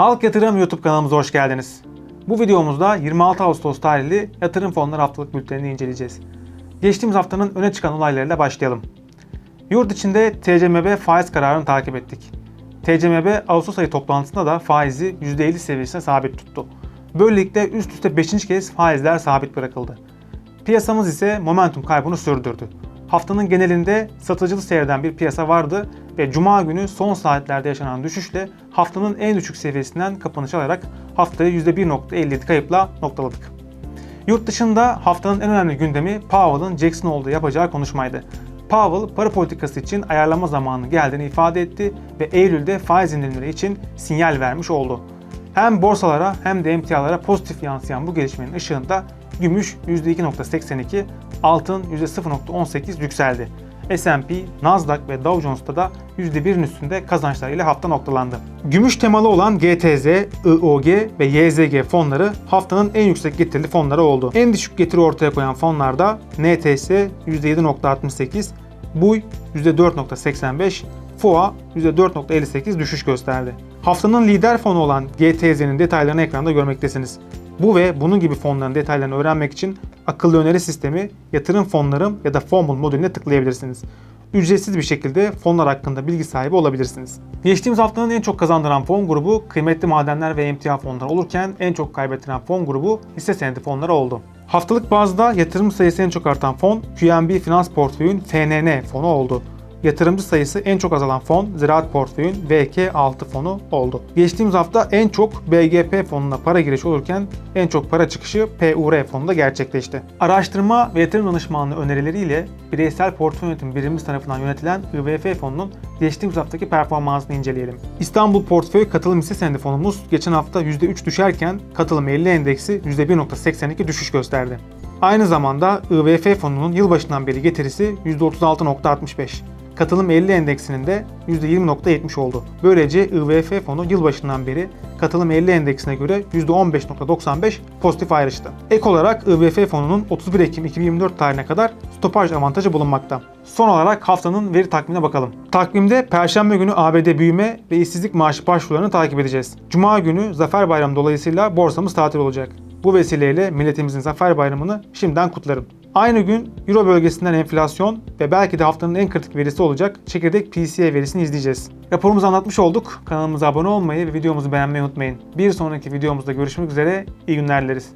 Halk Yatırım YouTube kanalımıza hoş geldiniz. Bu videomuzda 26 Ağustos tarihli yatırım fonları haftalık bültenini inceleyeceğiz. Geçtiğimiz haftanın öne çıkan olaylarıyla başlayalım. Yurt içinde TCMB faiz kararını takip ettik. TCMB Ağustos ayı toplantısında da faizi %50 seviyesine sabit tuttu. Böylelikle üst üste 5. kez faizler sabit bırakıldı. Piyasamız ise momentum kaybını sürdürdü. Haftanın genelinde satıcılı seyreden bir piyasa vardı ve Cuma günü son saatlerde yaşanan düşüşle haftanın en düşük seviyesinden kapanış alarak haftayı %1.57 kayıpla noktaladık. Yurt dışında haftanın en önemli gündemi Powell'ın Jackson Hole'da yapacağı konuşmaydı. Powell para politikası için ayarlama zamanı geldiğini ifade etti ve Eylül'de faiz indirimleri için sinyal vermiş oldu. Hem borsalara hem de emtialara pozitif yansıyan bu gelişmenin ışığında gümüş %2.82, altın %0.18 yükseldi. S&P, Nasdaq ve Dow Jones'ta da %1'in üstünde kazançlarıyla hafta noktalandı. Gümüş temalı olan GTZ, IOG ve YZG fonları haftanın en yüksek getirili fonları oldu. En düşük getiri ortaya koyan fonlarda NTS %7.68, BUY %4.85, FOA %4.58 düşüş gösterdi. Haftanın lider fonu olan GTZ'nin detaylarını ekranda görmektesiniz. Bu ve bunun gibi fonların detaylarını öğrenmek için akıllı öneri sistemi, yatırım fonlarım ya da Formul modülüne tıklayabilirsiniz. Ücretsiz bir şekilde fonlar hakkında bilgi sahibi olabilirsiniz. Geçtiğimiz haftanın en çok kazandıran fon grubu kıymetli madenler ve emtia fonları olurken en çok kaybettiren fon grubu hisse senedi fonları oldu. Haftalık bazda yatırım sayısı en çok artan fon QNB Finans Portföy'ün FNN fonu oldu. Yatırımcı sayısı en çok azalan fon Ziraat Portföy'ün VK6 fonu oldu. Geçtiğimiz hafta en çok BGP fonuna para girişi olurken en çok para çıkışı PUR fonunda gerçekleşti. Araştırma ve yatırım danışmanlığı önerileriyle bireysel portföy yönetim birimimiz tarafından yönetilen IVF fonunun geçtiğimiz haftaki performansını inceleyelim. İstanbul Portföy Katılım Hisse Senedi fonumuz geçen hafta %3 düşerken Katılım 50 endeksi %1.82 düşüş gösterdi. Aynı zamanda IVF fonunun yılbaşından beri getirisi %36.65. Katılım 50 endeksinin de %20.70 oldu. Böylece IVF fonu yılbaşından beri katılım 50 endeksine göre %15.95 pozitif ayrıştı. Ek olarak IVF fonunun 31 Ekim 2024 tarihine kadar stopaj avantajı bulunmakta. Son olarak haftanın veri takvimine bakalım. Takvimde Perşembe günü ABD büyüme ve işsizlik maaşı başvurularını takip edeceğiz. Cuma günü Zafer Bayramı dolayısıyla borsamız tatil olacak. Bu vesileyle milletimizin Zafer Bayramı'nı şimdiden kutlarım. Aynı gün Euro bölgesinden enflasyon ve belki de haftanın en kritik verisi olacak çekirdek PCE verisini izleyeceğiz. Raporumuzu anlatmış olduk. Kanalımıza abone olmayı ve videomuzu beğenmeyi unutmayın. Bir sonraki videomuzda görüşmek üzere. İyi günler dileriz.